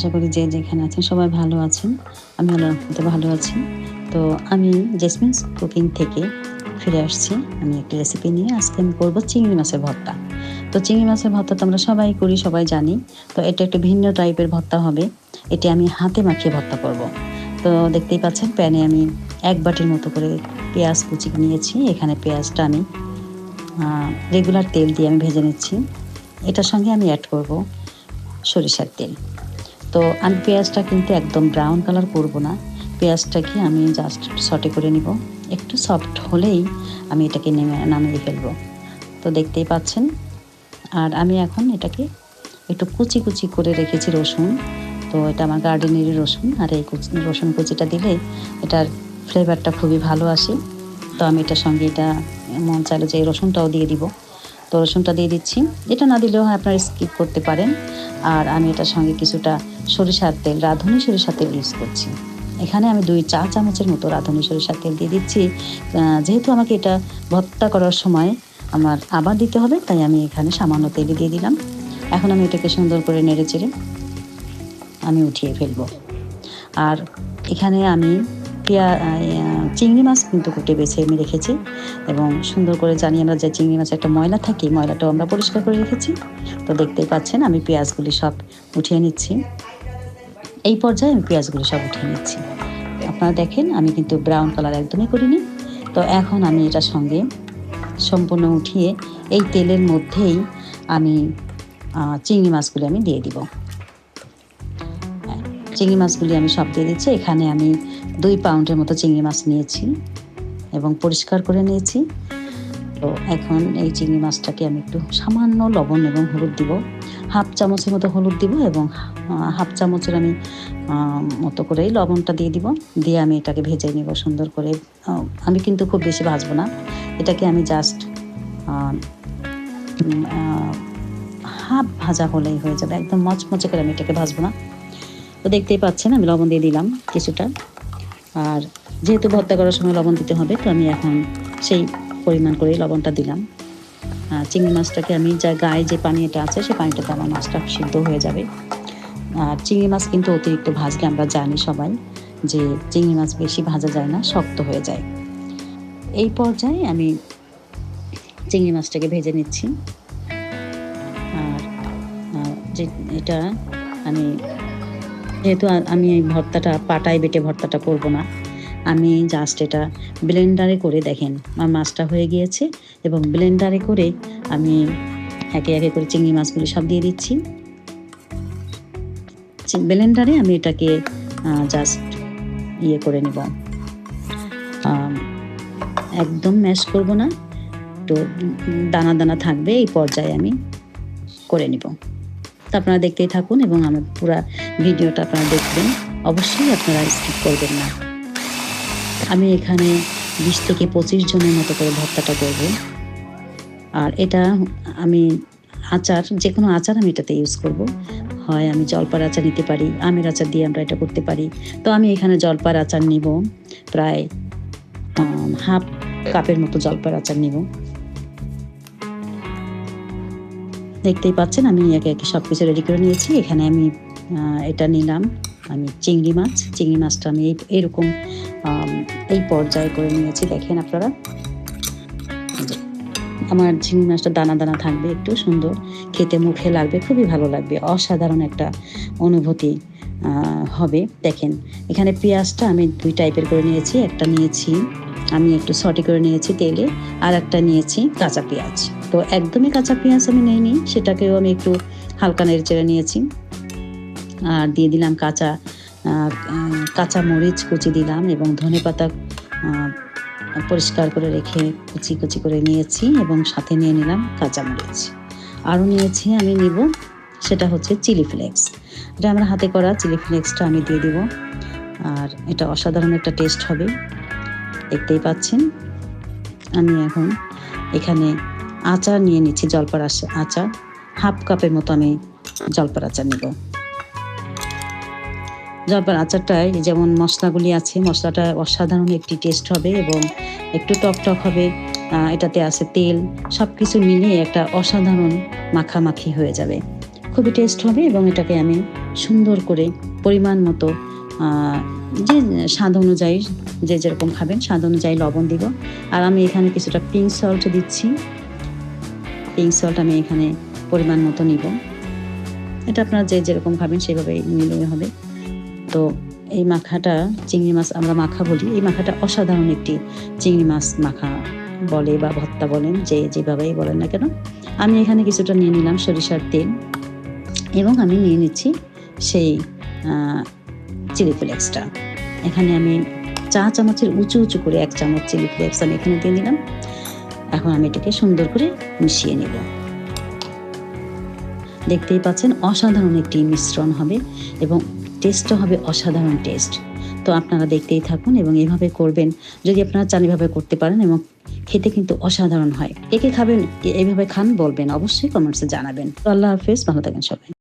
আশা করি যে যেখানে আছেন সবাই ভালো আছেন। আমি আল্লাহর রহমতে ভালো আছি। তো আমি জেসমিনস কুকিং থেকে ফিরে আসছি। আমি একটি রেসিপি নিয়ে আজকে আমি করব চিংড়ি মাছের ভর্তা। তো চিংড়ি মাছের ভর্তা তো আমরা সবাই করি, সবাই জানি। তো এটা একটু ভিন্ন টাইপের ভর্তা হবে। এটি আমি হাতে মাখিয়ে ভর্তা করব। তো দেখতেই পাচ্ছেন, প্যানে আমি এক বাটির মতো করে পেঁয়াজ কুচি নিয়েছি। এখানে পেঁয়াজটা আমি রেগুলার তেল দিয়ে আমি ভেজে নিচ্ছি। এটার সঙ্গে আমি অ্যাড করব সরিষার তেল। তো আমি পেঁয়াজটা কিন্তু একদম ব্রাউন কালার করব না। পেঁয়াজটাকে আমি জাস্ট সটে করে নিব। একটু সফট হলেই আমি এটাকে নেমে, নামিয়ে ফেলব। তো দেখতেই পাচ্ছেন। আর আমি এখন এটাকে একটু কুচি কুচি করে রেখেছি রসুন। তো এটা আমার গার্ডেনেরই রসুন। আর এই কুচি, রসুন কুচিটা দিলে এটার ফ্লেভারটা খুবই ভালো আসে। তো আমি এটার সঙ্গে এটা মন চাইলো যে এই রসুনটাও দিয়ে দিব। তো রসুনটা দিয়ে দিচ্ছি। এটা না দিলেও আপনারা স্কিপ করতে পারেন। আর আমি এটার সঙ্গে কিছুটা সরিষার তেল, রাঁধুনি সরিষার তেল ইউজ করছি। এখানে আমি দুই চা চামচের মতো রাঁধুনি সরিষার তেল দিয়ে দিচ্ছি। যেহেতু আমাকে এটা ভর্তা করার সময় আমার আবার দিতে হবে, তাই আমি এখানে সামান্য তেলে দিয়ে দিলাম। এখন আমি এটাকে সুন্দর করে নেড়ে চেড়ে আমি উঠিয়ে ফেলব। আর এখানে আমি পেঁয়া চিংড়ি মাছ কিন্তু কুটে বেছে আমি রেখেছি এবং সুন্দর করে জানি আমরা যে চিংড়ি মাছে একটা ময়লা থাকে ময়লাটাও আমরা পরিষ্কার করে রেখেছি। তো দেখতেই পাচ্ছেন আমি পেঁয়াজগুলি সব উঠিয়ে নিচ্ছি। এই পর্যায়ে আমি পেঁয়াজগুলি সব উঠিয়ে নিচ্ছি। আপনারা দেখেন আমি কিন্তু ব্রাউন কালার একদমই করিনি। তো এখন আমি এটার সঙ্গে সম্পূর্ণ উঠিয়ে এই তেলের মধ্যেই আমি চিংড়ি মাছগুলি আমি দিয়ে দিব। হ্যাঁ, চিংড়ি মাছগুলি আমি সব দিয়ে দিচ্ছি। এখানে আমি দুই পাউন্ডের মতো চিংড়ি মাছ নিয়েছি এবং পরিষ্কার করে নিয়েছি। তো এখন এই চিংড়ি মাছটাকে আমি একটু সামান্য লবণ এবং হলুদ দিব। হাফ চামচের মতো হলুদ দিব এবং হাফ চামচের আমি মতো করেই লবণটা দিয়ে দিব। দিয়ে আমি এটাকে ভেজে নিব সুন্দর করে। আমি কিন্তু খুব বেশি ভাজবো না। এটাকে আমি জাস্ট হাফ ভাজা হলেই হয়ে যাবে। একদম মচমচে করে আমি এটাকে ভাজবো না। তো দেখতেই পাচ্ছেন আমি লবণ দিয়ে দিলাম কিছুটা। আর যেহেতু ভর্তা করার সময় লবণ দিতে হবে, তো আমি এখন সেই পরিমাণ করেই লবণটা দিলাম। চিংড়ি মাছটাকে আমি যা গায়ে যে পানিটা আছে সেই পানিটাতে আমার মাছটা সিদ্ধ হয়ে যাবে। আর চিংড়ি মাছ কিন্তু অতিরিক্ত ভাজলে আমরা জানি সবাই যে চিংড়ি মাছ বেশি ভাজা যায় না, শক্ত হয়ে যায়। এই পর্যায়ে আমি চিংড়ি মাছটাকে ভেজে নিচ্ছি। আর যে এটা আমি যেহেতু আমি এই ভর্তাটা, পাটায় বেটে ভর্তাটা করব না, আমি জাস্ট এটা ব্লেন্ডারে করে দেখেন, আমার মাছটা হয়ে গিয়েছে এবং ব্লেন্ডারে করে আমি একে একে করে চিংড়ি মাছগুলি সব দিয়ে দিচ্ছি। ব্লেন্ডারে আমি এটাকে জাস্ট ইয়ে করে নেব। একদম ম্যাশ করব না, তো দানা দানা থাকবে, এই পর্যায়ে আমি করে নিব। তো আপনারা দেখতেই থাকুন এবং আমার পুরো ভিডিওটা আপনারা দেখবেন। অবশ্যই আপনারা স্কিপ করবেন না। আমি এখানে বিশ থেকে পঁচিশ জনের মতো করে ভর্তাটা করব। আর এটা আমি আচার যে কোনো আচার আমি এটাতে ইউজ করব। হয় আমি জলপার আচার নিতে পারি, আমের আচার দিয়ে আমরা এটা করতে পারি। তো আমি এখানে জলপার আচার নিব, প্রায় হাফ কাপের মতো জলপার আচার নিব। দেখতেই পাচ্ছেন, আমি একে একে সব কিছু রেডি করে নিয়েছি। এখানে আমি এটা নিলাম। আমি চিংড়ি মাছ, চিংড়ি মাছটা আমি এরকম এই পর্যায়ে করে নিয়েছি, দেখেন আপনারা। আমার চিংড়ি মাছটা দানা দানা থাকবে, একটু সুন্দর। খেতে মুখে লাগবে, খুবই ভালো লাগবে। অসাধারণ একটা অনুভূতি। হবে। দেখেন, এখানে পেঁয়াজটা আমি দুই টাইপের করে নিয়েছি। একটা নিয়েছি, আমি একটু সটি করে নিয়েছি তেলে, আর একটা নিয়েছি কাঁচা পেঁয়াজ। তো একদমই কাঁচা পেঁয়াজ আমি নিইনি, সেটাকেও আমি একটু হালকা নেড়ে নিয়েছি। আর দিয়ে দিলাম কাঁচা কাঁচা মরিচ কুচি দিলাম এবং ধনে পাতা পরিষ্কার করে রেখে কুচি কুচি করে নিয়েছি এবং সাথে নিয়ে নিলাম কাঁচা মরিচ। আরও নিয়েছি, আমি নিব সেটা হচ্ছে চিলি ফ্লেক্স। এটা আমার হাতে করা চিলি ফ্লেক্সটা আমি দিয়ে দিব। আর এটা অসাধারণ একটা টেস্ট হবে। দেখতেই পাচ্ছেন। আমি এখন এখানে আচার নিয়ে নিচ্ছি, জলপার আচার। হাফ কাপের মতো আমি জলপার আচার নেব। জলপার আচারটায় যেমন মশলাগুলি আছে, মশলাটা অসাধারণ একটি টেস্ট হবে এবং একটু টক টক হবে। এটাতে আছে তেল। সব কিছু মিলিয়ে একটা অসাধারণ মাখামাখি হয়ে যাবে। খুবই টেস্ট হবে এবং এটাকে আমি সুন্দর করে পরিমাণ মতো যে স্বাদ অনুযায়ী যে যেরকম খাবেন, স্বাদ অনুযায়ী লবণ দিব। আর আমি এখানে কিছুটা পিঙ্ক সল্ট দিচ্ছি। পিঙ্ক সল্ট আমি এখানে পরিমাণ মতো নিব। এটা আপনারা যে যেরকম খাবেন সেভাবে নিলেই হবে। তো এই মাখাটা চিংড়ি মাছ আমরা মাখা বলি। এই মাখাটা অসাধারণ একটি চিংড়ি মাছ মাখা বলে বা ভত্তা বলেন, যে যেভাবেই বলেন না কেন। আমি এখানে কিছুটা নিয়ে নিলাম সরিষার তেল। এবং আমি নিয়ে নিচ্ছি সেই চিলি ফ্লেক্সটা এখানে আমি চা চামচের উঁচু উঁচু করে এক চামচ চিলি ফ্লেক্স আমি এখানে দিয়ে দিলাম। এখন আমি এটাকে সুন্দর করে মিশিয়ে নেব। দেখতেই পাচ্ছেন, অসাধারণ একটি মিশ্রণ হবে এবং টেস্টও হবে অসাধারণ টেস্ট তো আপনারা দেখতেই থাকুন এবং এভাবে করবেন। যদি আপনারা চান এভাবে করতে পারেন এবং খেতে কিন্তু অসাধারণ হয়। কে কে খাবেন, এভাবে খান বলবেন অবশ্যই কমেন্টসে জানাবেন। আল্লাহ হাফেজ, ভালো থাকেন সবাই।